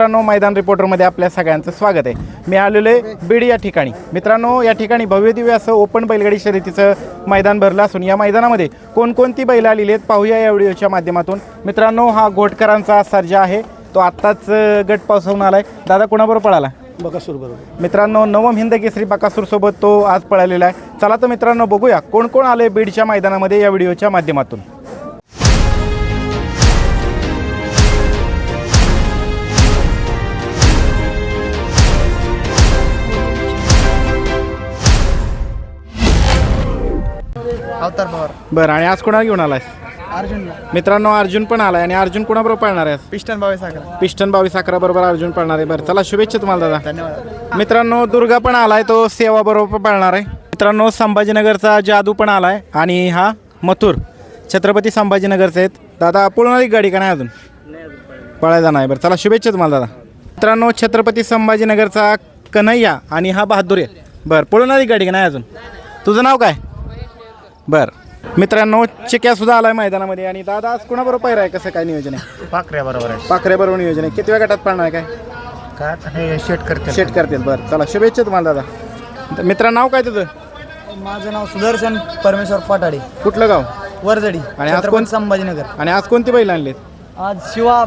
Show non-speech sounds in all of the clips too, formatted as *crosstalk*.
मित्रांनो मैदान रिपोर्टरमध्ये आपल्या सगळ्यांचं स्वागत आहे. मी आलेलो आहे बीड या ठिकाणी. मित्रांनो या ठिकाणी भव्य दिव्य असं ओपन बैलगाडी शर्यतीचं मैदान भरलं असून या मैदानामध्ये कोणकोणती बैल आलेली आहेत पाहूया या व्हिडिओच्या माध्यमातून. मित्रांनो हा घोटकरांचा सर्जा आहे. तो आत्ताच गट पावसावून आलाय. दादा कोणाबरोबर पळाला? बकासूर बरोबर. मित्रांनो नवम हिंद केसरी बकासूर सोबत तो आज पळालेला आहे. चला तर मित्रांनो बघूया कोण कोण आले बीडच्या मैदानामध्ये या व्हिडिओच्या माध्यमातून. अवतार पवार. बरं आणि आज कोणाला घेऊन आलाय अर्जुन मित्रांनो अर्जुन पण आलाय. आणि अर्जुन कोणाबरोबर पळणार आहे आज? पिस्टन बावीस अकरा पिस्टन बावीस अकरा बरोबर अर्जुन पळणार आहे. बरं चला शुभेच्छा तुम्हाला दादा. धन्यवाद. मित्रांनो दुर्गा पण आलाय तो सेवा बरोबर पळणार आहे. मित्रांनो संभाजीनगरचा जादू पण आलाय. आणि हा मथुर छत्रपती संभाजीनगरचे आहेत. दादा पळणारी गाडी का नाही अजून? पळायचा नाही बरं चला शुभेच्छा तुम्हाला दादा. मित्रांनो छत्रपती संभाजीनगरचा कन्हैया आणि हा बहादूर आहे. बरं पळणारी गाडी का नाही अजून? तुझं नाव काय? बरं. मित्रांनो चिक्या सुद्धा आलाय मैदानामध्ये आणि दादा आज कोणाबरोबर पाहिजे आहे? कसं काय नियोजन आहे? पाकऱ्या बरोबर आहे. पाखऱ्याबरोबर नियोजन आहे. किती वेळ गटात पळणार आहे काय? आता हे शेट करते शेट करतील. बरं. चला शुभेच्छा तुम्हाला दादा. मित्रा नाव काय तुझं? माझं नाव सुदर्शन परमेश्वर पाटाडे. कुठलं गाव? वरजडी आणि आज छत्रपती कोण- संभाजीनगर. आणि आज कोणती बैल आणलीत? आज शिवा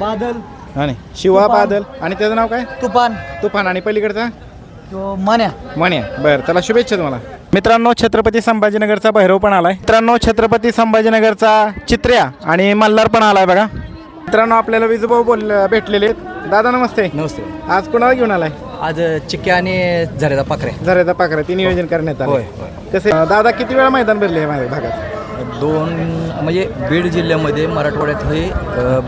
बादल. आणि शिवा तुफान. बादल. आणि त्याचं नाव काय? तुफान. तुफान. आणि पलीकडचा? तो मान्या. म्हणे बरं चला शुभेच्छा तुम्हाला. मित्रांनो छत्रपती संभाजीनगरचा भैरव पण आलाय. मित्रांनो छत्रपती संभाजीनगरचा चित्र्या आणि मल्हार पण आलाय बघा. मित्रांनो आपल्याला विजूभाऊ बोल भेटलेले आहेत. दादा नमस्ते. नमस्ते. आज कोणाला घेऊन आलाय? आज चिक्क्या आणि झरेदा पाखरे. झऱ्याचा पाखरा ती नियोजन करण्यात होय, आलं कसे दादा किती वेळा मैदान भरले आहे माझ्या भागात? दोन म्हणजे बीड जिल्ह्यामध्ये मराठवाड्यात हे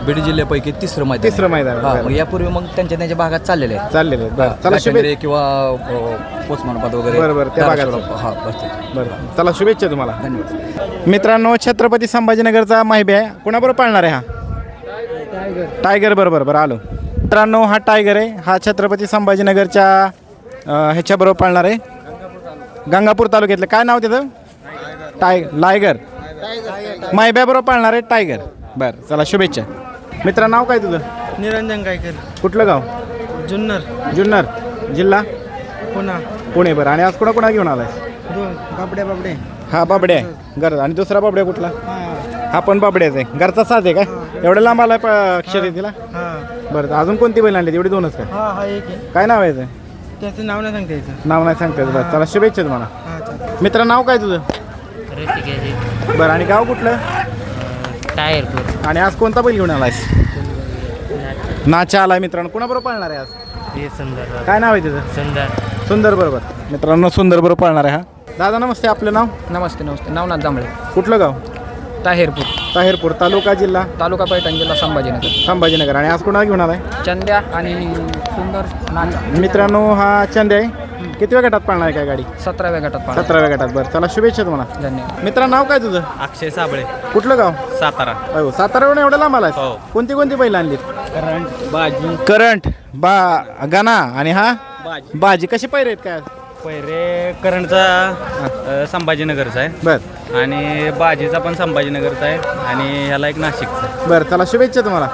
बीड जिल्ह्यापैकी तिसरं मैदान तिसरं मैदान आहे. हा, यापूर्वी मग त्यांच्या त्यांच्या भागात चाललेले आहेत. चाललेले. बरं. चला किंवा अ, पोचमानपात वगैरे बरं, बरं, त्या भागात. हा बसते बरं. चला शुभेच्छा तुम्हाला. धन्यवाद. मित्रांनो छत्रपती संभाजीनगरचा माहिती आहे. कुणाबरोबर पाळणार आहे हा? टायगर. बरोबर बरं आलो. मित्रांनो हा टायगर आहे. हा छत्रपती संभाजीनगरच्या अं, ह्याच्याबरोबर पाळणार आहे. गंगापूर तालुक्यातलं. काय नाव त्याचं? Tie liger. मायब्याबरोबर पाळणार आहे टायगर. बरं चला शुभेच्छा. मित्रा नाव काय तुझं? निरंजन गायकर. कुठलं गाव? जुन्नर. जुन्नर. जिल्हा? पुन्हा पुणे बरं. आणि आज कोणा कोणा घेऊन आलाय बाबडे बाबडे हा बाबड्या. आहे घर आणि दुसरा बाबड्या कुठला? हा. पण बाबड्याच आहे. घरचा साज आहे काय एवढं लांब आलाय प- शर्यतीला हा. बरं अजून कोणती बैल आणली? एवढी दोनच काय हा हा एक आहे. काय नाव आहे याचं? त्याचं नाव नाही सांगता यायचं. नाव नाही सांगते बरं चला शुभेच्छा तुम्हाला. हा मित्र नाव काय तुझं? ऋषिकेश बरं आणि गाव कुठलं? टायरपूर. आणि आज कोणता बैल घेऊन आलायस? नाचा. आलाय मित्रांनो. कुणाबरोबर पाळणार आहे आज? हे सुंदर काय नाव आहे त्याचं सुंदर. सुंदर बरोबर. मित्रांनो सुंदर बरोबर पाळणार आहे हा. दादा नमस्ते. आपलं नाव? नमस्ते नमस्ते. नवनाथ जांभळे. कुठलं गाव? ताहेरपूर. ताहेरपूर. तालुका जिल्हा? तालुका पैठण जिल्हा संभाजीनगर. संभाजीनगर. आणि आज कोणाला घेऊन आलाय? चंद्या आणि सुंदर नाचा. मित्रांनो हा चंदे आहे. किती वेळ गटात पाळणार आहे काय गाडी? सतराव्या गटात सतराव्या गटात. बरं चला शुभेच्छा तुम्हाला. धन्यवाद. मित्रा नाव काय तुझं? अक्षय साबळे. कुठलं गाव? सातारा. अहो सातारावरून एवढं लांब आलाय हो. कोणती कोणती बैल आणलीत? बाजी. करंट बा गना आणि हा? बाजी. कशी पैर आहेत काय? पैरे करंटचा संभाजीनगरचा आहे. बर. आणि बाजीचा पण संभाजीनगरचा आहे. आणि ह्याला एक नाशिकचा आहे. बर चला शुभेच्छा तुम्हाला.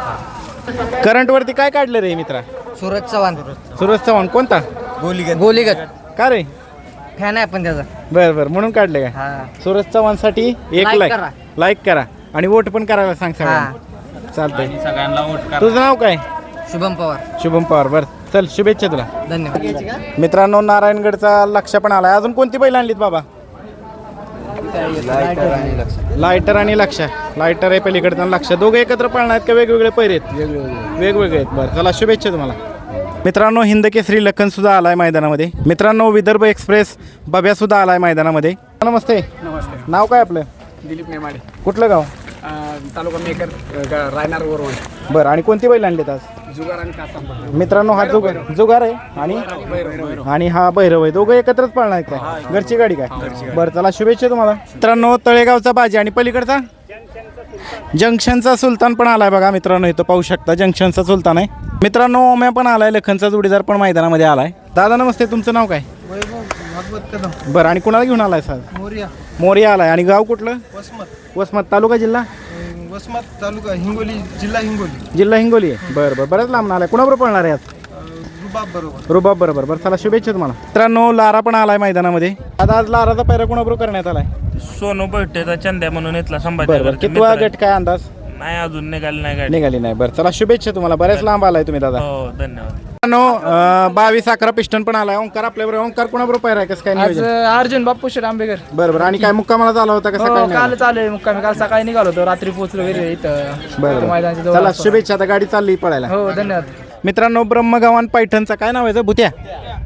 करंट वरती काय काढलं रे मित्रा? सूरज चव्हाण. सुरज चव्हाण. कोणता? गोलीगत. गोलीगत. का रे? फॅन आहे पण त्याचा. बर बर. म्हणून काढले काय? हा. सुरज चव्हाणसाठी एक Like लाईक करा. लाईक करा. आणि वोट पण करायला सांग सगळ्यांना. चालतंय. आणि सगळ्यांना वोट करा. तुझं नाव काय? शुभम पवार. शुभम पवार. बर. चल शुभेच्छा तुला. धन्यवाद. मित्रांनो नारायणगडचा लक्ष पण आलाय. अजून कोणती बैल आणलीत बाबा? लायटर आणि लक्ष. लायटर आहे पलीकडचं लक्ष. दोघे एकत्र पाळणार आहेत का वेगवेगळे पैरे आहेत? वेगवेगळे आहेत. बरं चला शुभेच्छा तुम्हाला. मित्रांनो हिंद केसरी लखन सुद्धा आलाय मैदानामध्ये. मित्रांनो विदर्भ एक्सप्रेस बब्या सुद्धा आलाय मैदानामध्ये. नमस्ते. नमस्ते. नाव काय आपलं? दिलीप नेमाडे. कुठलं गाव? तालुका मेकर रायनार वरवण. बरं आणि कोणती बैल आणलीत आज? जुगार आणि कासा मित्रांनो हा जुगार जुगार आहे? आणि? आणि हा भैरव आहे. दोघं एकत्रच पाळणार आहेत काय? घरची गाडी काय? बरं चला शुभेच्छा तुम्हाला. मित्रांनो तळेगावचा बाजी आणि पलीकडचा? जंक्शनचा सुलतान पण आलाय बघा मित्रांनो इथं पाहू शकता जंक्शनचा सुलतान आहे. मित्रांनो ओम्या पण आलाय लखनचा जोडीदार पण मैदानामध्ये आलाय. दादा नमस्ते तुमचं नाव काय? भागवत कदम. बरं आणि कुणाला घेऊन आलाय सर? मोर्या. मोरिया आलाय. आणि गाव कुठलं? वसमत. वसमत तालुका जिल्हा? वसमत तालुका हिंगोली जिल्हा हिंगोली. जिल्हा हिंगोली आहे. बरं बरं बऱ्याच लांब आलाय. कुणाबरोबर पळणार आहे आज? रुबाब बरोबर. रुबाब बरोबर. बरं चला शुभेच्छा तुम्हाला. मित्रांनो लारा पण आलाय मैदानामध्ये. आता आज लाराचा पैरा कुणाबरोबर करण्यात आलाय? सोनू बैठेचा चंद्या म्हणून इथला बरं बरं. संभाजी कितवा गट काय अंदाज? नाही अजून निघाली नाही गाडी निघाली नाही. बरं चला शुभेच्छा तुम्हाला. बऱ्याच लांब आलाय तुम्ही दादा. हो धन्यवाद. मित्रांनो अं, बावीस अकरा पिस्टन पण आलाय. ओंकार आपल्याबरोबर ओंकार कुणाबरोबर आहे कसं काय आज नियोजन? अर्जुन बाप्पूशेठ आंबेकर. बरं बरं. आणि काय मुक्कामाला झाला होता कसं हो काय काल नाही चालेल मुक्कामी. काल सकाळी निघालो होतो. रात्री पोहोचलो घरी इथं. बरं बरं. मैदानाच्या जवळ चला. शुभेच्छा. आता गाडी चालली पळायला. हो धन्यवाद. मित्रांनो ब्रह्मगावान पैठणचा काय नाव आहे? भुत्या.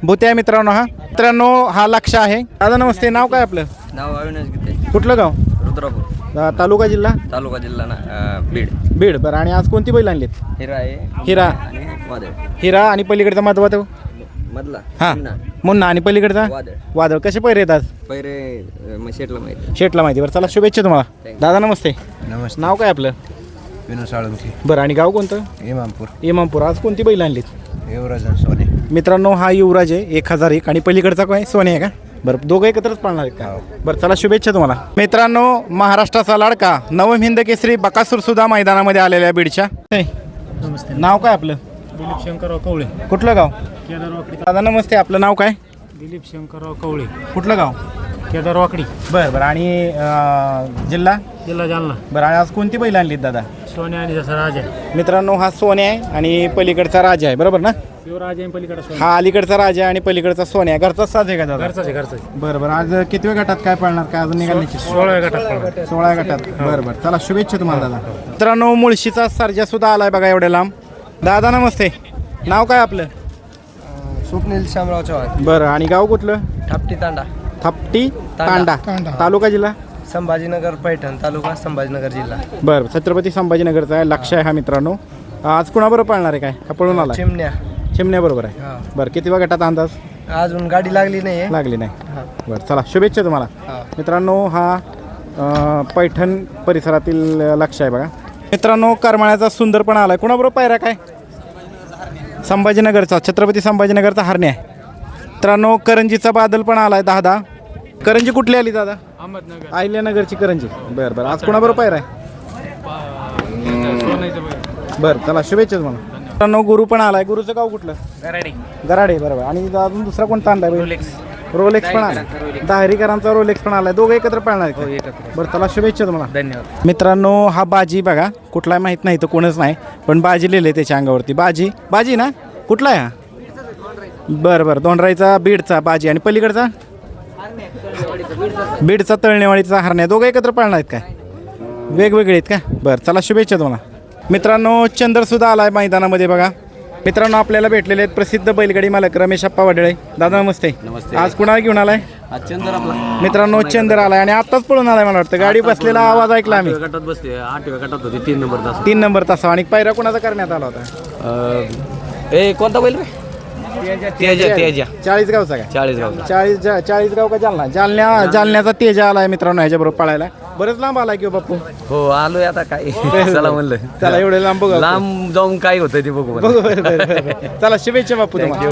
भुत्या मित्रांनो हा. मित्रांनो हा लक्ष आहे. दादा नमस्ते. नाव काय आपलं? नाव अविनाश गीते. कुठलं गाव? रुद्रापूर. अं, तालुका जिल्हा? तालुका जिल्हा ना बीड. बीड. बरं आणि आज कोणती बैल आणलीत? हिरा आहे. हिरा. आणि वादळ. हिरा आणि पलीकडचा मधवा तो? मधला. हा. मुन्ना. आणि पलीकडचा? वादळ. वादळ. कसे पैरे येतात पैरे मग शेटला माहिती. शेटला माहिती. बरं चला शुभेच्छा तुम्हाला. दादा नमस्ते. नमस्ते. नाव काय आपलं? विनोद साळुंकी बरं आणि गाव कोणतं? इमामपूर. इमामपूर. आज कोणती बैल आणलीत? युवराज आणि सोने. मित्रांनो हा युवराज आहे एक हजार एक. आणि पलीकडचा काय सोने आहे का? बरं दोघं एकत्रच पाळणार आहेत का? बरं चला शुभेच्छा तुम्हाला. मित्रांनो महाराष्ट्राचा लाडका नवम हिंद केसरी बकासूर सुद्धा मैदानामध्ये आलेल्या बीडच्या. नमस्ते. नाव काय आपलं? दिलीप शंकरराव कवळे. कुठलं गाव? केदारवाकडी दादा नमस्ते. आपलं नाव काय? दिलीप शंकरराव कवळे. कुठलं गाव? केदारवाकडी बरं बरं. आणि अं, जिल्हा? जिल्हा जालना. बरं आणि आज कोणती बैल आणलीत दादा? सोन्या आणि जसा राजा आहे. मित्रांनो हा सोन्या आहे आणि पलीकडचा राजा आहे. बरोबर ना? शिवराज आहे पलीकडे सोन्या. हा अलीकडचा राजा आहे आणि पलीकडचा सोन्या आहे. घरचाच साज आहे का दादा? घरचाच आहे घरचाच आहे. बरं बरं. आज कितव्या गटात काय पळणार? काय अजून निघालण्याची सोळा गटात पळणार. सोळा गटात. बरं बरं. चला शुभेच्छा तुम्हाला दादा. मित्रांनो मुळशीचा सर्जा सुद्धा आलाय बघा एवढ्या लांब. दादा नमस्ते. नाव काय आपलं? स्वप्नील शामराव चव्हाण. बरं. आणि गाव कुठलं? थापटी तांडा. थापटी तांडा. तालुका जिल्हा? संभाजीनगर पैठण तालुका संभाजीनगर जिल्हा. बरं छत्रपती संभाजीनगरचा आहे लक्ष आहे हा मित्रांनो. आज कुणाबरोबर पाळणार आहे काय? का पळून आला चिमण्या. चिमण्याबरोबर आहे. बरं किती गटात अंदाज? अजून गाडी लागली नाहीये. लागली नाही. बरं चला शुभेच्छा तुम्हाला. मित्रांनो हा अं, पैठण परिसरातील अं, लक्ष आहे बघा. मित्रांनो करमाळ्याचा सुंदर पण आलाय. कुणाबरोबर पायरा काय? संभाजीनगरचा छत्रपती संभाजीनगरचा हरणे आहे. मित्रांनो करंजीचा बादल पण आलाय दहा दहा करंजी कुठली आली दादा? अहमदनगर. आहिल्यानगरची करंजी. बरं बरं. आज कुणाबरोबर पायरा आहे बरं चला शुभेच्छा तुम्हाला. मित्रांनो गुरु पण आलाय. गुरुचं गाव कुठलं? गराडे. गराडे बरोबर. आणि अजून दुसरा कोणता आणलाय रोलेक्स. रोलेक्स पण आला दहारीकरांचा रोलेक्स. पण आलाय. दोघं एकत्र पाळणार आहेत. का? बरं चला शुभेच्छा तुम्हाला. धन्यवाद. मित्रांनो हा बाजी बघा. कुठलाय माहीत नाही तर कोणच नाही. पण बाजी लिहिलंय त्याच्या अंगावरती. बाजी? बाजी ना? कुठला आहे हा? बरं बरं. दोंडराईचा बीडचा बाजी. आणि पलीकडचा? बीडचा तळणेवाडीचा हरण्या दोघं एकत्र पाळणार आहेत काय? वेगवेगळे आहेत का? बरं चला शुभेच्छा तुम्हाला. मित्रांनो चंद्रसुद्धा आलाय मैदानामध्ये बघा. मित्रांनो आपल्याला भेटलेले आहेत प्रसिद्ध बैलगाडी मालक रमेश अप्पा वडळे. दादा नमस्ते. नमस्ते. आज कुणाला घेऊन आलाय? मित्रांनो चंद्र आलाय आणि आताच पळून आलाय मला वाटतं. गाडी बसलेला आवाज ऐकला आम्ही. गटात बसते आठव्या गटात होती. तीन नंबर तास. तीन नंबर तासा आणि पायरा कुणाचा करण्यात आला होता? ए कोणता बैल रे? तेजा तेजा चाळीस गावचा काय चाळीस गाव चाळीस जा- चाळीस गाव का जालना जालन्या जालन्याचा तेजा आलाय मित्रांनो ह्याच्याबरोबर पळायला. बरेच लांब आलाय की हो बापू हो आलोय आता काय. *laughs* चला म्हणलं. चला एवढे लांब बघा. लांब जाऊन काय होतं ते बघू बघू बरं, बरं, बरं. चला शुभेच्छा बापू तुम्हाला.